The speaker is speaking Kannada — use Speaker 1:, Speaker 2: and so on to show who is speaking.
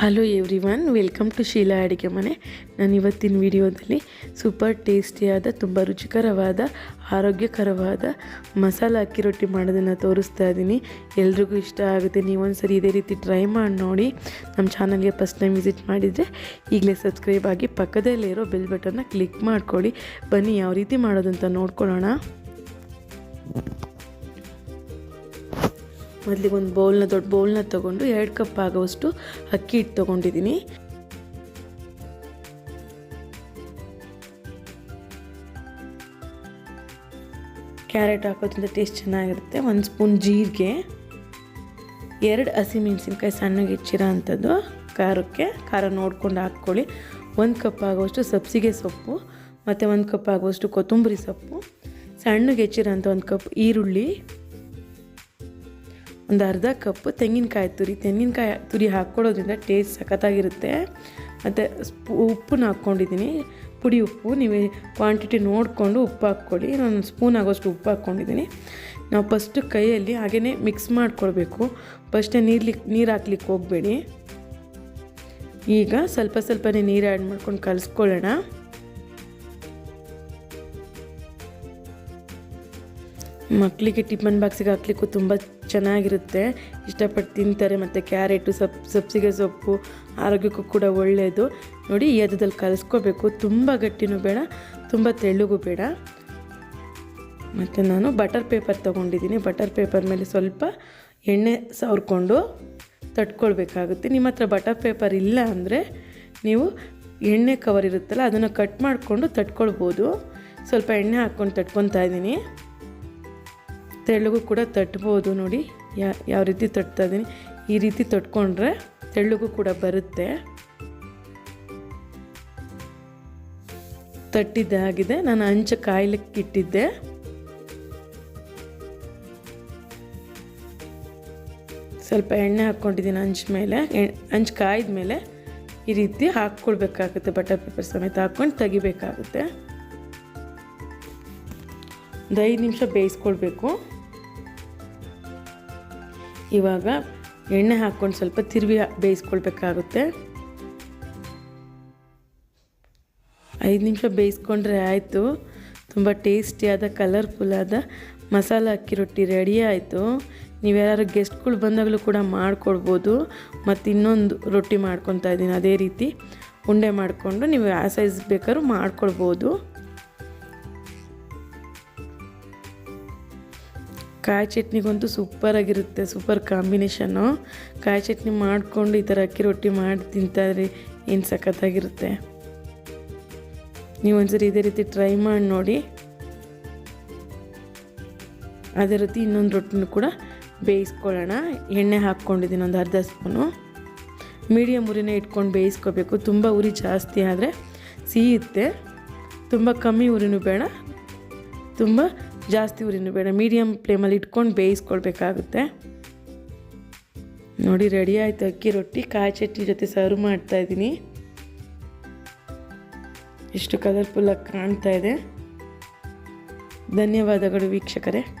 Speaker 1: Hello everyone welcome to Sheela ಅಡುಗೆ ಮನೆ ನಾನು ಇವತ್ತಿನ ವಿಡಿಯೋದಲ್ಲಿ ಸೂಪರ್ ಟೇಸ್ಟಿಯಾದ ತುಂಬ ರುಚಿಕರವಾದ ಆರೋಗ್ಯಕರವಾದ ಮಸಾಲ ಅಕ್ಕಿ ರೊಟ್ಟಿ ಮಾಡೋದನ್ನು ತೋರಿಸ್ತಾ ಇದ್ದೀನಿ ಎಲ್ರಿಗೂ ಇಷ್ಟ ಆಗುತ್ತೆ ನೀವೊಂದ್ಸರಿ ಇದೇ ರೀತಿ ಟ್ರೈ ಮಾಡಿ ನೋಡಿ ನಮ್ಮ ಚಾನಲ್ಗೆ ಫಸ್ಟ್ ಟೈಮ್ ವಿಸಿಟ್ ಮಾಡಿದರೆ ಈಗಲೇ ಸಬ್ಸ್ಕ್ರೈಬ್ ಆಗಿ ಪಕ್ಕದಲ್ಲಿರೋ ಬೆಲ್ ಬಟನ್ನ ಕ್ಲಿಕ್ ಮಾಡ್ಕೊಳ್ಳಿ ಬನ್ನಿ ಯಾವ ರೀತಿ ಮಾಡೋದಂತ ನೋಡ್ಕೊಳ್ಳೋಣ ಮೊದಲಿಗೆ ಒಂದು ಬೌಲ್ನ ದೊಡ್ಡ ಬೌಲ್ನ ತೊಗೊಂಡು ಎರಡು ಕಪ್ ಆಗೋವಷ್ಟು ಅಕ್ಕಿ ಹಿಟ್ಟು ತೊಗೊಂಡಿದ್ದೀನಿ. ಕ್ಯಾರೆಟ್ ಹಾಕೋದ್ರಿಂದ ಟೇಸ್ಟ್ ಚೆನ್ನಾಗಿರುತ್ತೆ. ಒಂದು ಸ್ಪೂನ್ ಜೀರಿಗೆ, ಎರಡು ಹಸಿಮೆಣಸಿನ್ಕಾಯಿ ಸಣ್ಣಗೆ ಹೆಚ್ಚಿರೋ ಅಂಥದ್ದು, ಖಾರಕ್ಕೆ, ಖಾರ ನೋಡ್ಕೊಂಡು ಹಾಕ್ಕೊಳ್ಳಿ. ಒಂದು ಕಪ್ ಆಗುವಷ್ಟು ಸಬ್ಸಿಗೆ ಸೊಪ್ಪು, ಮತ್ತು ಒಂದು ಕಪ್ ಆಗುವಷ್ಟು ಕೊತ್ತಂಬರಿ ಸೊಪ್ಪು, ಸಣ್ಣಗೆ ಹೆಚ್ಚಿರೋಂಥ ಒಂದು ಕಪ್ ಈರುಳ್ಳಿ ಒಂದು ಅರ್ಧ ಕಪ್ ತೆಂಗಿನಕಾಯಿ ತುರಿ ತೆಂಗಿನಕಾಯಿ ತುರಿ ಹಾಕ್ಕೊಳ್ಳೋದ್ರಿಂದ ಟೇಸ್ಟ್ ಸಖತ್ತಾಗಿರುತ್ತೆ. ಮತ್ತು ಉಪ್ಪನ್ನ ಹಾಕ್ಕೊಂಡಿದ್ದೀನಿ. ಪುಡಿ ಉಪ್ಪು, ನೀವು ಕ್ವಾಂಟಿಟಿ ನೋಡಿಕೊಂಡು ಉಪ್ಪು ಹಾಕ್ಕೊಳ್ಳಿ. ನಾನು ಸ್ಪೂನ್ ಆಗೋಷ್ಟು ಉಪ್ಪು ಹಾಕ್ಕೊಂಡಿದ್ದೀನಿ. ನಾವು ಫಸ್ಟು ಕೈಯಲ್ಲಿ ಹಾಗೆಯೇ ಮಿಕ್ಸ್ ಮಾಡ್ಕೊಳ್ಬೇಕು. ಫಸ್ಟೇ ನೀರ್ಲಿ, ನೀರು ಹಾಕ್ಲಿಕ್ಕೆ ಹೋಗಬೇಡಿ. ಈಗ ಸ್ವಲ್ಪ ಸ್ವಲ್ಪನೇ ನೀರು ಆ್ಯಡ್ ಮಾಡ್ಕೊಂಡು ಕಲಿಸ್ಕೊಳ್ಳೋಣ. ಮಕ್ಕಳಿಗೆ ಟಿಫನ್ ಬಾಕ್ಸಿಗೆ ಹಾಕ್ಲಿಕ್ಕೂ ತುಂಬ ಚೆನ್ನಾಗಿರುತ್ತೆ. ಇಷ್ಟಪಟ್ಟು ತಿಂತಾರೆ ಮತ್ತು ಕ್ಯಾರೆಟು ಸಪ್ ಸಬ್ಸಿಗೆ ಸೊಪ್ಪು ಆರೋಗ್ಯಕ್ಕೂ ಕೂಡ ಒಳ್ಳೆಯದು ನೋಡಿ, ಈ ಹದದಲ್ಲಿ ಕಲಿಸ್ಕೋಬೇಕು. ತುಂಬ ಗಟ್ಟಿನೂ ಬೇಡ, ತುಂಬ ತೆಳ್ಳಗೂ ಬೇಡ. ಮತ್ತು ನಾನು ಬಟರ್ ಪೇಪರ್ ತೊಗೊಂಡಿದ್ದೀನಿ. ಬಟರ್ ಪೇಪರ್ ಮೇಲೆ ಸ್ವಲ್ಪ ಎಣ್ಣೆ ಸವರ್ಕೊಂಡು ತಟ್ಕೊಳ್ಬೇಕಾಗುತ್ತೆ. ನಿಮ್ಮ ಹತ್ರ ಬಟರ್ ಪೇಪರ್ ಇಲ್ಲ ಅಂದರೆ ನೀವು ಎಣ್ಣೆ ಕವರ್ ಇರುತ್ತಲ್ಲ, ಅದನ್ನು ಕಟ್ ಮಾಡಿಕೊಂಡು ತಟ್ಕೊಳ್ಬೋದು. ಸ್ವಲ್ಪ ಎಣ್ಣೆ ಹಾಕ್ಕೊಂಡು ತಟ್ಕೊತಾ ಇದ್ದೀನಿ. ತೆಳ್ಳಗೂ ಕೂಡ ತಟ್ಬೋದು ನೋಡಿ. ಯಾವ ರೀತಿ ತಟ್ತಾ ಇದ್ದೀನಿ. ಈ ರೀತಿ ತಟ್ಕೊಂಡ್ರೆ ತೆಳ್ಳಗೂ ಕೂಡ ಬರುತ್ತೆ. ತಟ್ಟಿದ್ದೆ ಆಗಿದೆ. ನಾನು ಅಂಚೆ ಕಾಯ್ಲಿಕ್ಕೆ ಇಟ್ಟಿದ್ದೆ ಸ್ವಲ್ಪ ಎಣ್ಣೆ ಹಾಕ್ಕೊಂಡಿದ್ದೀನಿ ಅಂಚ ಮೇಲೆ. ಅಂಚ್ ಕಾಯ್ದ ಮೇಲೆ ಈ ರೀತಿ ಹಾಕ್ಕೊಳ್ಬೇಕಾಗುತ್ತೆ. ಬಟರ್ ಪೇಪರ್ ಸಮೇತ ಹಾಕ್ಕೊಂಡು ತೆಗಿಬೇಕಾಗುತ್ತೆ. ಒಂದು ನಿಮಿಷ ಬೇಯಿಸ್ಕೊಳ್ಬೇಕು. ಇವಾಗ ಎಣ್ಣೆ ಹಾಕ್ಕೊಂಡು ಸ್ವಲ್ಪ ತಿರುವಿ ಬೇಯಿಸ್ಕೊಳ್ಬೇಕಾಗುತ್ತೆ. ಐದು ನಿಮಿಷ ಬೇಯಿಸ್ಕೊಂಡ್ರೆ ಆಯಿತು. ತುಂಬ ಟೇಸ್ಟಿಯಾದ ಕಲರ್ಫುಲ್ಲಾದ ಮಸಾಲ ಅಕ್ಕಿ ರೊಟ್ಟಿ ರೆಡಿ ಆಯಿತು. ನೀವು ಯಾರು ಗೆಸ್ಟ್ಗಳು ಬಂದಾಗಲೂ ಕೂಡ ಮಾಡಿಕೊಡ್ಬೋದು. ಮತ್ತು ಇನ್ನೊಂದು ರೊಟ್ಟಿ ಮಾಡ್ಕೊತಾ ಇದ್ದೀನಿ. ಅದೇ ರೀತಿ ಉಂಡೆ ಮಾಡಿಕೊಂಡು ನೀವು ಯಾವ ಸೈಜ್ ಬೇಕಾದ್ರೂ ಮಾಡ್ಕೊಳ್ಬೋದು. ಕಾಯಿ ಚಟ್ನಿಗಂತೂ ಸೂಪರಾಗಿರುತ್ತೆ ಸೂಪರ್ ಕಾಂಬಿನೇಷನ್ನು ಕಾಯಿ ಚಟ್ನಿ ಮಾಡಿಕೊಂಡು ಈ ಥರ ಅಕ್ಕಿ ರೊಟ್ಟಿ ಮಾಡಿ ತಿಂತಾಯಿದ್ರಿ ಏನು ಸಖತ್ತಾಗಿರುತ್ತೆ? ನೀವು ಒಂದ್ಸರಿ ಇದೇ ರೀತಿ ಟ್ರೈ ಮಾಡಿ ನೋಡಿ. ಅದೇ ರೀತಿ ಇನ್ನೊಂದು ರೊಟ್ಟಿನೂ ಕೂಡ ಬೇಯಿಸ್ಕೊಳ್ಳೋಣ. ಎಣ್ಣೆ ಹಾಕ್ಕೊಂಡಿದ್ದೀನಿ ಒಂದು ಅರ್ಧ ಸ್ಪೂನು. ಮೀಡಿಯಮ್ ಉರಿನೇ ಇಟ್ಕೊಂಡು ಬೇಯಿಸ್ಕೋಬೇಕು. ತುಂಬ ಉರಿ ಜಾಸ್ತಿ ಆದರೆ ಸಿಹಿಯುತ್ತೆ ತುಂಬ ಕಮ್ಮಿ ಉರಿನೂ ಬೇಡ. ತುಂಬ ಜಾಸ್ತಿ ಉರಿನೂ ಬೇಡ. ಮೀಡಿಯಮ್ ಫ್ಲೇಮಲ್ಲಿ ಇಟ್ಕೊಂಡು ಬೇಯಿಸ್ಕೊಳ್ಬೇಕಾಗುತ್ತೆ. ನೋಡಿ ರೆಡಿ ಆಯಿತು ಅಕ್ಕಿ ರೊಟ್ಟಿ. ಕಾಯಿ ಚಟ್ನಿ ಜೊತೆ ಸರ್ವ್ ಮಾಡ್ತಾ ಇದ್ದೀನಿ. ಎಷ್ಟು ಕಲರ್ಫುಲ್ಲಾಗಿ ಕಾಣ್ತಾ ಇದೆ. ಧನ್ಯವಾದಗಳು ವೀಕ್ಷಕರೇ.